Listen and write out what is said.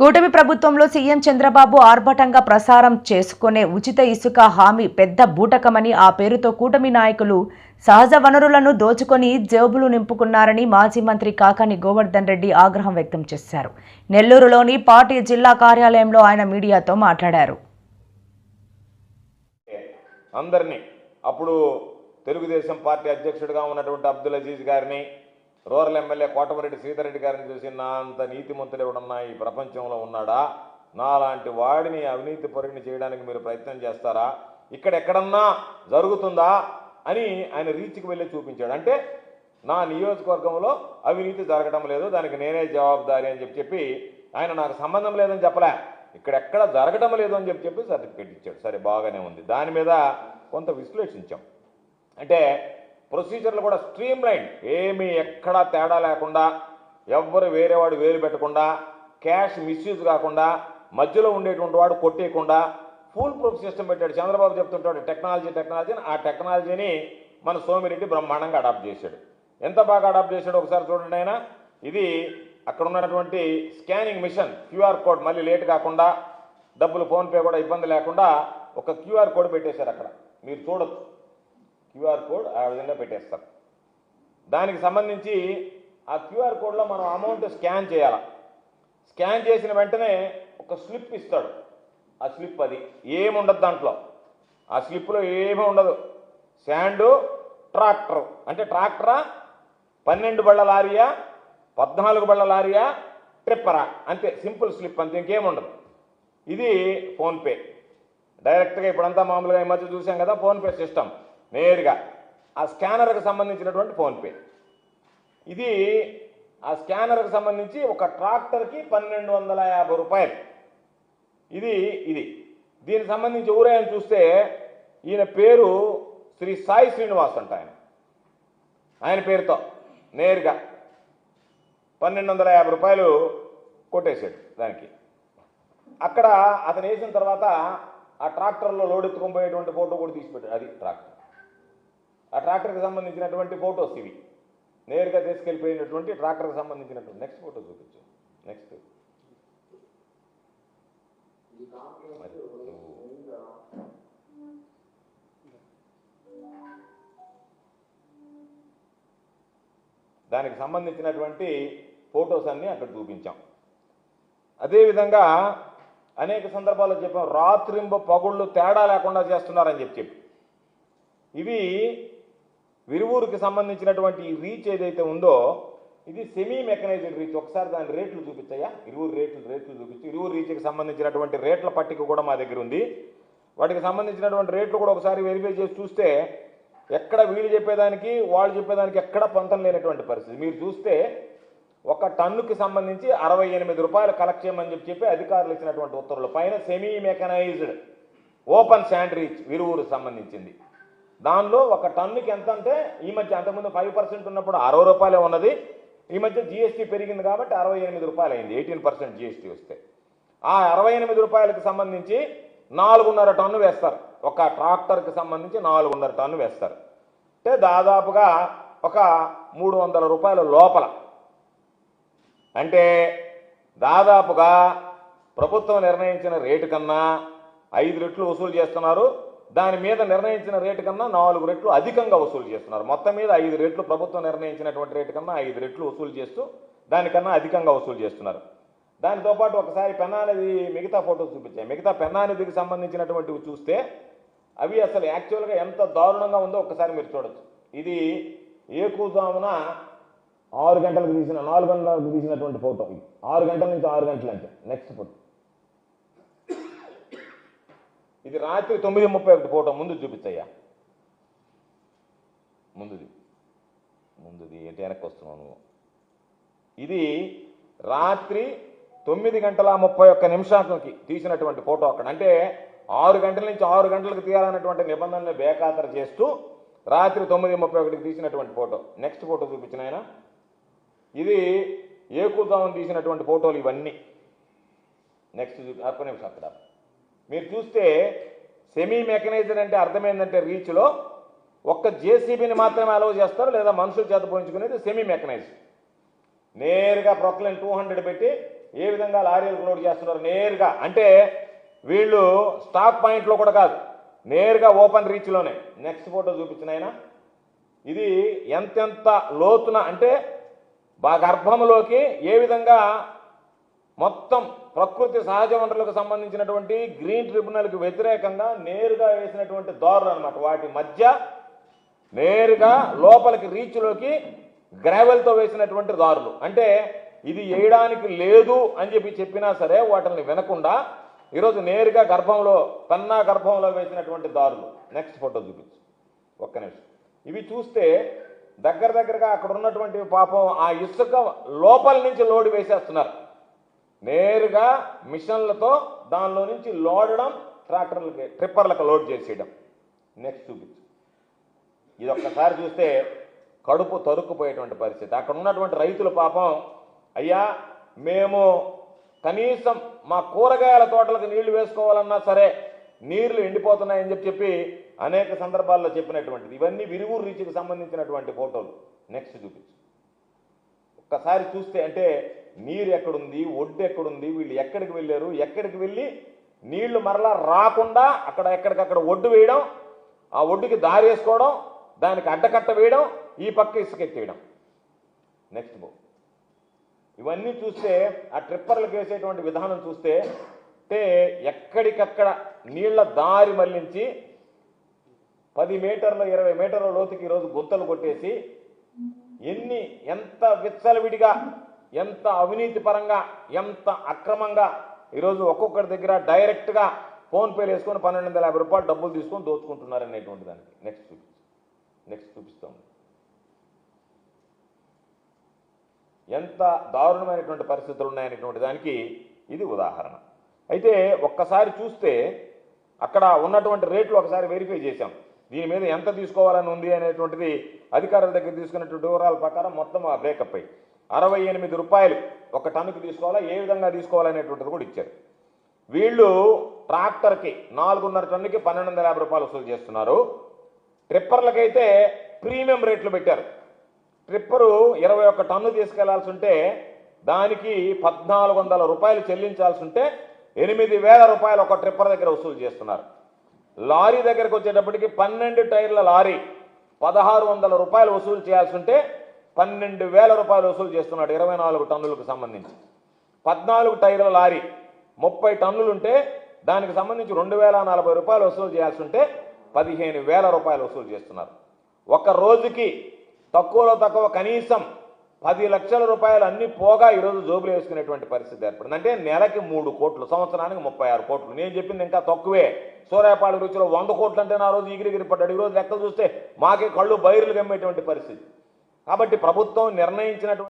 కూటమి ప్రభుత్వంలో సీఎం చంద్రబాబు ఆర్భటంగా ప్రసారం చేసుకునే ఉచిత ఇసుక హామీ పెద్ద బూటకమని ఆ పేరుతో కూటమి నాయకులు సహజ వనరులను దోచుకొని జేబులు నింపుకున్నారని మాజీ మంత్రి కాకాని గోవర్ధన్ రెడ్డి ఆగ్రహం వ్యక్తం చేశారు. నెల్లూరులోని పార్టీ జిల్లా కార్యాలయంలో ఆయన మీడియాతో మాట్లాడారు. అందరినీ అప్పుడు తెలుగుదేశం పార్టీ అధ్యక్షుడిగా ఉన్నటువంటి అబ్దుల్ అజీజ్ గారిని రూరల్ ఎమ్మెల్యే కోటమరెడ్డి సీతారెడ్డి గారిని చూసి నా అంత నీతిమంతుడు ఎవడన్నా ఈ ప్రపంచంలో ఉన్నాడా? నాలాంటి వాడిని అవినీతి పరుడిని చేయడానికి మీరు ప్రయత్నం చేస్తారా? ఇక్కడ ఎక్కడన్నా జరుగుతుందా? అని ఆయన రీచ్కి వెళ్ళి చూపించాడు. అంటే నా నియోజకవర్గంలో అవినీతి జరగడం లేదు దానికి నేనే జవాబుదారి అని చెప్పి చెప్పి ఆయన నాకు సంబంధం లేదని చెప్పలే. ఇక్కడెక్కడ జరగడం లేదు అని చెప్పి చెప్పి సర్టిఫికేట్ ఇచ్చాడు. సరే బాగానే ఉంది. దాని మీద కొంత విశ్లేషించాం. అంటే ప్రొసీజర్లు కూడా స్ట్రీమ్ లైన్ ఏమీ ఎక్కడా తేడా లేకుండా ఎవ్వరు వేరేవాడు వేలు పెట్టకుండా క్యాష్ మిస్యూజ్ కాకుండా మధ్యలో ఉండేటువంటి వాడు కొట్టేయకుండా ఫుల్ ప్రూఫ్ సిస్టమ్ పెట్టాడు. చంద్రబాబు చెప్తుంటాడు టెక్నాలజీ టెక్నాలజీ అని. ఆ టెక్నాలజీని మన సోమిరెడ్డి బ్రహ్మాండంగా అడాప్ట్ చేశాడు. ఎంత బాగా అడాప్ట్ చేశాడు ఒకసారి చూడండి ఆయన. ఇది అక్కడ ఉన్నటువంటి స్కానింగ్ మిషన్ క్యూఆర్ కోడ్ మళ్ళీ లేట్ కాకుండా డబ్బులు ఫోన్పే కూడా ఇబ్బంది లేకుండా ఒక క్యూఆర్ కోడ్ పెట్టేశారు అక్కడ. మీరు చూడొచ్చు. క్యూఆర్ కోడ్ ఆ విధంగా పెట్టేస్తారు. దానికి సంబంధించి ఆ క్యూఆర్ కోడ్లో మనం అమౌంట్ స్కాన్ చేయాలి. స్కాన్ చేసిన వెంటనే ఒక స్లిప్ ఇస్తాడు. ఆ స్లిప్ అది. ఏముండదు దాంట్లో. ఆ స్లిప్లో ఏమీ ఉండదు. Sand tractor. అంటే ట్రాక్టరా? పన్నెండు బళ్ళ లారీయా? పద్నాలుగు బళ్ళ లారీయా? ట్రిప్పరా? అంతే. సింపుల్ స్లిప్ అంతే. ఇంకేముండదు ఇది ఫోన్పే డైరెక్ట్గా ఇప్పుడంతా మామూలుగా ఈ మధ్య చూసాం కదా ఫోన్పే సిస్టమ్. నేరుగా ఆ స్కానర్కి సంబంధించినటువంటి ఫోన్పే ఇది ఆ స్కానర్కి సంబంధించి ఒక ట్రాక్టర్కి పన్నెండు వందల యాభై రూపాయలు. ఇది ఇది. దీనికి సంబంధించి ఊరాయని చూస్తే ఈయన పేరు శ్రీ సాయి శ్రీనివాస్ అంట ఆయన. ఆయన పేరుతో నేరుగా పన్నెండు వందల యాభై రూపాయలు కొట్టేశాడు దానికి. అక్కడ అతను వేసిన తర్వాత ఆ ట్రాక్టర్లో లోడెత్తుకొని పోయేటువంటి ఫోటో కూడా తీసి పెట్టాడు అది ట్రాక్టర్. ఆ ట్రాక్టర్కి సంబంధించినటువంటి ఫోటోస్ ఇవి. నేరుగా తీసుకెళ్ళిపోయినటువంటి ట్రాక్టర్కి సంబంధించినటువంటి నెక్స్ట్ ఫోటో చూపించు. నెక్స్ట్ దానికి సంబంధించినటువంటి ఫొటోస్ అన్నీ అక్కడ చూపించాం. అదేవిధంగా అనేక సందర్భాల్లో చెప్పాం రాత్రింబ పగుళ్ళు తేడా లేకుండా చేస్తున్నారని చెప్పి చెప్పి. ఇవి విరువూరుకి సంబంధించినటువంటి రీచ్ ఏదైతే ఉందో ఇది సెమీ మెకనైజ్డ్ రీచ్ ఒకసారి దాని రేట్లు చూపించాయా ఇరువురు రేట్లు రేట్లు చూపించు ఇరువురు రీచ్కి సంబంధించినటువంటి రేట్ల పట్టిక కూడా మా దగ్గర ఉంది. వాటికి సంబంధించినటువంటి రేట్లు కూడా ఒకసారి వెరిఫై చేసి చూస్తే ఎక్కడ వీళ్ళు చెప్పేదానికి వాళ్ళు చెప్పేదానికి ఎక్కడ పొంతం లేనటువంటి పరిస్థితి. మీరు చూస్తే ఒక టన్నుకి సంబంధించి అరవై ఎనిమిది రూపాయలు కలెక్ట్ చేయమని చెప్పి చెప్పి అధికారులు ఇచ్చినటువంటి ఉత్తర్వులు. పైన semi mechanised open sand reach Viruvuru సంబంధించింది. దానిలో ఒక టన్నుకి ఎంత అంటే ఈ మధ్య అంతకుముందు ఫైవ్ పర్సెంట్ ఉన్నప్పుడు అరవై రూపాయలే ఉన్నది. ఈ మధ్య జిఎస్టీ పెరిగింది కాబట్టి అరవై ఎనిమిది రూపాయలు అయింది. ఎయిటీన్ పర్సెంట్ జిఎస్టీ వస్తే. ఆ అరవై ఎనిమిది రూపాయలకు సంబంధించి నాలుగున్నర టన్ను వేస్తారు. ఒక ట్రాక్టర్కి సంబంధించి నాలుగున్నర టన్ను వేస్తారు. అంటే దాదాపుగా ఒక మూడు వందల రూపాయల లోపల. అంటే దాదాపుగా ప్రభుత్వం నిర్ణయించిన రేటు కన్నా ఐదు రెట్లు వసూలు చేస్తున్నారు. దాని మీద నిర్ణయించిన రేటు కన్నా నాలుగు రెట్లు అధికంగా వసూలు చేస్తున్నారు. మొత్తం మీద ఐదు రెట్లు ప్రభుత్వం నిర్ణయించినటువంటి రేటు కన్నా ఐదు రెట్లు వసూలు చేస్తూ దానికన్నా అధికంగా వసూలు చేస్తున్నారు. దానితో పాటు ఒకసారి పెన్నా నది మిగతా ఫోటోస్ చూపించాయి. మిగతా పెన్నా నదికి సంబంధించినటువంటివి చూస్తే అవి అసలు యాక్చువల్గా ఎంత దారుణంగా ఉందో ఒకసారి మీరు చూడొచ్చు. ఇది ఏకూజామున ఆరు గంటలకు తీసిన నాలుగు గంటలకు తీసినటువంటి ఫోటో ఇది. ఆరు గంటల నుంచి ఆరు గంటలు అంటే నెక్స్ట్ ఫోటో. ఇది రాత్రి తొమ్మిది ముప్పై ఒకటి ఫోటో ముందు చూపించయ్యా. ముందుది. ముందుది ఏంటి వెనక్కి వస్తున్నావు నువ్వు? ఇది రాత్రి తొమ్మిది గంటల ముప్పై ఒక్క నిమిషాలకి తీసినటువంటి ఫోటో అక్కడ. అంటే ఆరు గంటల నుంచి ఆరు గంటలకు తీయాలన్నటువంటి నిబంధనలు బేఖాతరు చేస్తూ రాత్రి తొమ్మిది ముప్పై ఒకటికి తీసినటువంటి ఫోటో. నెక్స్ట్ ఫోటో చూపించిన ఆయన. ఇది ఏకూదామని తీసినటువంటి ఫోటోలు ఇవన్నీ. నెక్స్ట్ చూపి అక్కడ నిమిషం అక్కడ. మీరు చూస్తే సెమీ మెకనైజ్డ్ అంటే అర్థమైందంటే రీచ్లో ఒక్క జేసీబీని మాత్రమే అలౌ చేస్తారు లేదా మనుషుల చేత పోయించుకునేది సెమీ మెకనైజ్ నేరుగా ప్రొక్లైన్ టూ హండ్రెడ్ పెట్టి ఏ విధంగా లారీలకు లోడ్ చేస్తున్నారు? నేరుగా. అంటే వీళ్ళు స్టాక్ పాయింట్లో కూడా కాదు నేరుగా ఓపెన్ రీచ్లోనే నెక్స్ట్ ఫోటో చూపించిన ఆయన. ఇది ఎంతెంత లోతున అంటే బాగా గర్భంలోకి ఏ విధంగా మొత్తం ప్రకృతి సహజ వనరులకు సంబంధించినటువంటి గ్రీన్ ట్రిబ్యునల్కి వ్యతిరేకంగా నేరుగా వేసినటువంటి దారులు అనమాట వాటి మధ్య నేరుగా లోపలికి రీచ్లోకి గ్రావెల్తో వేసినటువంటి దారులు. అంటే ఇది వేయడానికి లేదు అని చెప్పి చెప్పినా సరే వాటిని వినకుండా ఈరోజు నేరుగా గర్భంలో కన్నా గర్భంలో వేసినటువంటి దారులు. నెక్స్ట్ ఫోటో చూపించు. ఒక్క నిమిషం. ఇవి చూస్తే దగ్గర దగ్గరగా అక్కడ ఉన్నటువంటి పాపం ఆ ఇసుక లోపల నుంచి లోడ్ వేసేస్తున్నారు. నేరుగా మిషన్లతో దానిలో నుంచి లోడడం ట్రాక్టర్లకి ట్రిప్పర్లకు లోడ్ చేసేయడం. నెక్స్ట్ చూపించు. ఇది ఒక్కసారి చూస్తే కడుపు తరుక్కుపోయేటువంటి పరిస్థితి. అక్కడ ఉన్నటువంటి రైతుల పాపం అయ్యా మేము కనీసం మా కూరగాయల తోటలకు నీళ్ళు వేసుకోవాలన్నా సరే నీళ్ళు ఎండిపోతున్నాయని చెప్పి చెప్పి అనేక సందర్భాల్లో చెప్పినటువంటిది. ఇవన్నీ విరువురు రీచ్కి సంబంధించినటువంటి ఫోటోలు. నెక్స్ట్ చూపించు. ఒక్కసారి చూస్తే అంటే నీరు ఎక్కడుంది ఒడ్డు ఎక్కడుంది వీళ్ళు ఎక్కడికి వెళ్ళారు ఎక్కడికి వెళ్ళి నీళ్ళు మరలా రాకుండా అక్కడ ఎక్కడికక్కడ ఒడ్డు వేయడం ఆ ఒడ్డుకి దారి వేసుకోవడం దానికి అడ్డకట్ట వేయడం ఈ పక్క ఇసుకెత్తేయడం నెక్స్ట్ బో ఇవన్నీ చూస్తే ఆ ట్రిప్పర్లకు వేసేటువంటి విధానం చూస్తే అంటే ఎక్కడికక్కడ నీళ్ళ దారి మళ్ళించి పది మీటర్ల ఇరవై మీటర్ల లోతుకి ఈరోజు గుంతలు కొట్టేసి ఎన్ని ఎంత విచ్చలవిడిగా ఎంత అవినీతి పరంగా ఎంత అక్రమంగా ఈరోజు ఒక్కొక్కరి దగ్గర డైరెక్ట్గా ఫోన్పేలు వేసుకొని పన్నెండు వందల యాభై రూపాయలు డబ్బులు తీసుకొని దోచుకుంటున్నారు అనేటువంటి దానికి. నెక్స్ట్ చూపిస్తాం నెక్స్ట్ చూపిస్తాం. ఎంత దారుణమైనటువంటి పరిస్థితులు ఉన్నాయనేటువంటి దానికి ఇది ఉదాహరణ. అయితే ఒక్కసారి చూస్తే అక్కడ ఉన్నటువంటి రేట్లు ఒకసారి వెరిఫై చేశాం. దీని మీద ఎంత తీసుకోవాలని ఉంది అనేటువంటిది అధికారుల దగ్గర తీసుకున్నటువంటి వివరాల ప్రకారం మొత్తం ఆ బ్రేకప్ అయ్యి అరవై ఎనిమిది రూపాయలు ఒక టన్నుకి తీసుకోవాలా? ఏ విధంగా తీసుకోవాలనేటువంటిది కూడా ఇచ్చారు. వీళ్ళు ట్రాక్టర్కి నాలుగున్నర టన్నుకి పన్నెండు వందల యాభై రూపాయలు వసూలు చేస్తున్నారు. ట్రిప్పర్లకైతే ప్రీమియం రేట్లు పెట్టారు. ట్రిప్పరు ఇరవై ఒక్క టన్ను తీసుకెళ్ళాల్సి ఉంటే దానికి పద్నాలుగు వందల రూపాయలు చెల్లించాల్సి ఉంటే ఎనిమిది వేల రూపాయలు ఒక ట్రిప్పర్ దగ్గర వసూలు చేస్తున్నారు. లారీ దగ్గరకు వచ్చేటప్పటికి పన్నెండు టైర్ల లారీ పదహారు వందల రూపాయలు వసూలు చేయాల్సి ఉంటే పన్నెండు వేల రూపాయలు వసూలు చేస్తున్నాడు ఇరవై నాలుగు టన్నులకు సంబంధించి. పద్నాలుగు టైర్ల లారీ ముప్పై టన్నులు ఉంటే దానికి సంబంధించి రెండు వేల నలభై రూపాయలు వసూలు చేయాల్సి ఉంటే పదిహేను వేల రూపాయలు వసూలు చేస్తున్నారు. ఒక రోజుకి తక్కువలో తక్కువ కనీసం పది లక్షల రూపాయలు అన్ని పోగా ఈరోజు జోబులు వేసుకునేటువంటి పరిస్థితి ఏర్పడింది. అంటే నెలకి మూడు కోట్లు సంవత్సరానికి ముప్పై ఆరు కోట్లు. నేను చెప్పింది ఇంకా తక్కువే. సూర్యాపాడు రుచిలో వంద కోట్లు అంటే నా రోజు ఎగిరిగిరి పడ్డాడు. ఈరోజు లెక్కలు చూస్తే మాకే కళ్ళు బైర్లు గమ్మేటువంటి పరిస్థితి. కాబట్టి ప్రభుత్వం నిర్ణయించినటువంటి